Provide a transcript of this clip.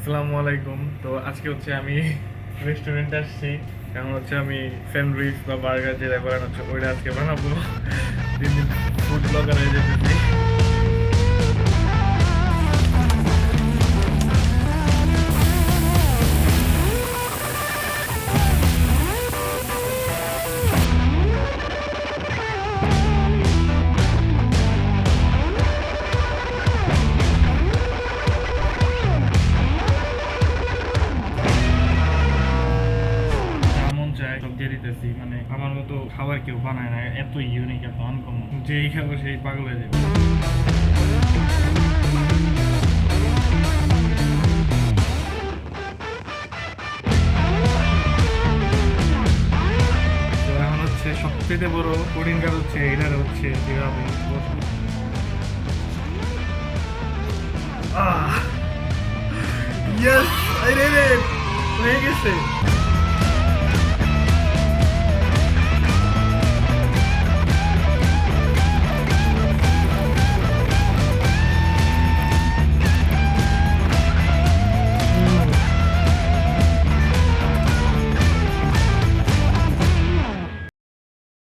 আসসালামু আলাইকুম। তো আজকে হচ্ছে আমি রেস্টুরেন্টে আসছি। কারণ হচ্ছে আমি স্যান্ডউইচ বা বার্গার যেটা করেন হচ্ছে ওইটা আজকে বানাবো। দিন দিন ফুড ব্লগার হয়ে যেতেছি। দিয়ে দিতেছি মানে আমার মতো খাবার কেউ বানায় না, এত ইউনিক এত আনকমন যেই খাব সেই পাগল হয়ে যাবে। সবচেয়ে বড় কঠিন কাজ হচ্ছে এটার হচ্ছে যেভাবে আরে রে, হয়ে গেছে।